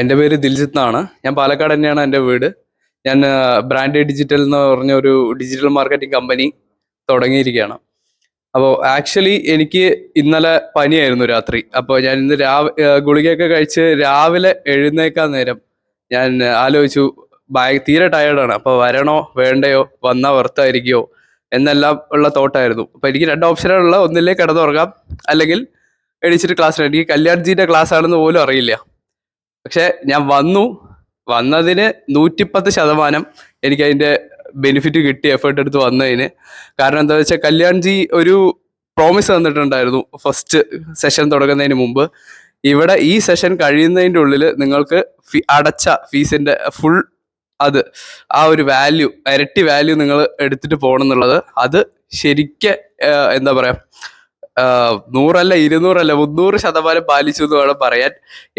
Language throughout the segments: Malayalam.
എന്റെ പേര് ദിൽജിത്ത് എന്നാണ്. ഞാൻ പാലക്കാട് തന്നെയാണ് എന്റെ വീട്. ഞാൻ ബ്രാൻഡ് ഡിജിറ്റൽ എന്ന് പറഞ്ഞ ഒരു ഡിജിറ്റൽ മാർക്കറ്റിംഗ് കമ്പനി തുടങ്ങിയിരിക്കുകയാണ്. അപ്പോൾ ആക്ച്വലി എനിക്ക് ഇന്നലെ പനിയായിരുന്നു രാത്രി. അപ്പോൾ ഞാൻ ഇന്ന് രാവ് ഗുളികയൊക്കെ കഴിച്ച് രാവിലെ എഴുന്നേക്കാൻ നേരം ഞാൻ ആലോചിച്ചു ഭയ തീരെ ടയേർഡാണ് അപ്പോൾ വരണോ വേണ്ടയോ വന്നാൽ വെറുത്തായിരിക്കുമോ എന്നെല്ലാം ഉള്ള തോട്ടായിരുന്നു. അപ്പോൾ എനിക്ക് രണ്ട് ഓപ്ഷനാണുള്ള ഒന്നില്ലേ കിടന്നുറങ്ങാം. അല്ലെങ്കിൽ എണീച്ചിട്ട് ക്ലാസ്സിലാണ് എനിക്ക് കല്യാൺജിയുടെ ക്ലാസ് ആണെന്ന് പോലും അറിയില്ല. പക്ഷെ ഞാൻ വന്നു. വന്നതിന് നൂറ്റിപ്പത്ത് ശതമാനം എനിക്ക് അതിന്റെ ബെനിഫിറ്റ് കിട്ടി എഫേർട്ട് എടുത്ത് വന്നതിന്. കാരണം എന്താ വെച്ചാൽ കല്യാൺജി ഒരു പ്രോമിസ് തന്നിട്ടുണ്ടായിരുന്നു ഫസ്റ്റ് സെഷൻ തുടങ്ങുന്നതിന് മുമ്പ്. ഇവിടെ ഈ സെഷൻ കഴിയുന്നതിന്റെ ഉള്ളിൽ നിങ്ങൾക്ക് ഫീ അടച്ച ഫീസിന്റെ ഫുൾ അത് ആ ഒരു വാല്യൂ ഇരട്ടി വാല്യൂ നിങ്ങൾ എടുത്തിട്ട് പോകണം എന്നുള്ളത്. അത് ശരിക്കും എന്താ പറയാ ആഹ് നൂറല്ല ഇരുന്നൂറല്ല മുന്നൂറ് ശതമാനം പാലിച്ചു എന്ന് വേണം പറയാൻ.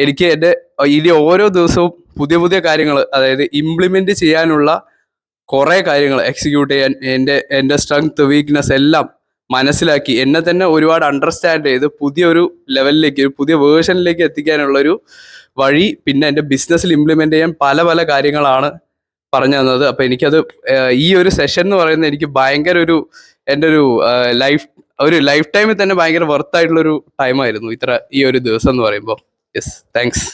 എനിക്ക് എന്റെ ഇനി ഓരോ ദിവസവും പുതിയ പുതിയ കാര്യങ്ങൾ അതായത് ഇംപ്ലിമെന്റ് ചെയ്യാനുള്ള കുറേ കാര്യങ്ങൾ എക്സിക്യൂട്ട് ചെയ്യാൻ എന്റെ എന്റെ സ്ട്രെങ്ത് വീക്ക്നെസ് എല്ലാം മനസ്സിലാക്കി എന്നെ തന്നെ ഒരുപാട് അണ്ടർസ്റ്റാൻഡ് ചെയ്ത് പുതിയൊരു ലെവലിലേക്ക് ഒരു പുതിയ വേർഷനിലേക്ക് എത്തിക്കാനുള്ളൊരു വഴി പിന്നെ എന്റെ ബിസിനസ്സിൽ ഇംപ്ലിമെന്റ് ചെയ്യാൻ പല പല കാര്യങ്ങളാണ് പറഞ്ഞു തന്നത്. അപ്പം എനിക്കത് ഈ ഒരു സെഷൻ എന്ന് പറയുന്നത് എനിക്ക് ഭയങ്കര ഒരു എന്റെ ഒരു ലൈഫ് ഒരു ലൈഫ് ടൈമിൽ തന്നെ ഭയങ്കര ഒരു ടൈമായിരുന്നു ഇത്ര ഈ ഒരു ദിവസം എന്ന് പറയുമ്പോൾ യെസ് താങ്ക്സ്